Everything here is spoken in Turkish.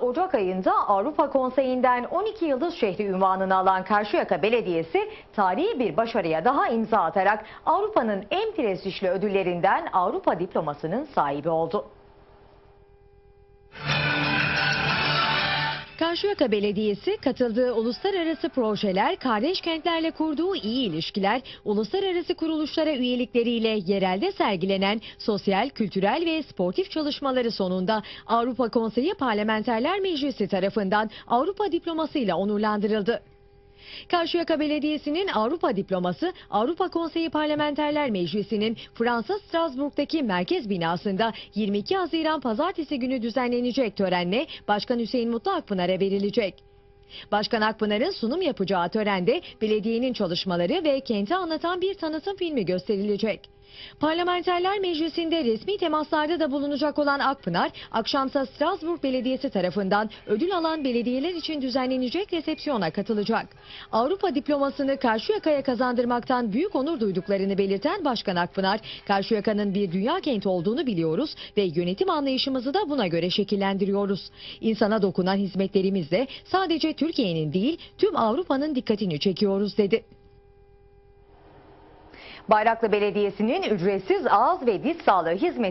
Ocak ayında Avrupa Konseyi'nden 12 Yıldız Şehri ünvanını alan Karşıyaka Belediyesi tarihi bir başarıya daha imza atarak Avrupa'nın en prestijli ödüllerinden Avrupa diplomasının sahibi oldu. Karşıyaka Belediyesi katıldığı uluslararası projeler, kardeş kentlerle kurduğu iyi ilişkiler, uluslararası kuruluşlara üyelikleriyle yerelde sergilenen sosyal, kültürel ve sportif çalışmaları sonunda Avrupa Konseyi Parlamenterler Meclisi tarafından Avrupa diplomasıyla onurlandırıldı. Karşıyaka Belediyesi'nin Avrupa diploması Avrupa Konseyi Parlamenterler Meclisi'nin Fransa Strasbourg'daki merkez binasında 22 Haziran pazartesi günü düzenlenecek törenle Başkan Hüseyin Mutlu Akpınar'a verilecek. Başkan Akpınar'ın sunum yapacağı törende belediyenin çalışmaları ve kenti anlatan bir tanıtım filmi gösterilecek. Parlamenterler Meclisi'nde resmi temaslarda da bulunacak olan Akpınar, akşamsa Strasbourg Belediyesi tarafından ödül alan belediyeler için düzenlenecek resepsiyona katılacak. Avrupa diplomasını Karşıyaka'ya kazandırmaktan büyük onur duyduklarını belirten Başkan Akpınar, Karşıyaka'nın bir dünya kenti olduğunu biliyoruz ve yönetim anlayışımızı da buna göre şekillendiriyoruz. İnsana dokunan hizmetlerimizle sadece Türkiye'nin değil tüm Avrupa'nın dikkatini çekiyoruz dedi. Bayraklı Belediyesi'nin ücretsiz ağız ve diş sağlığı hizmeti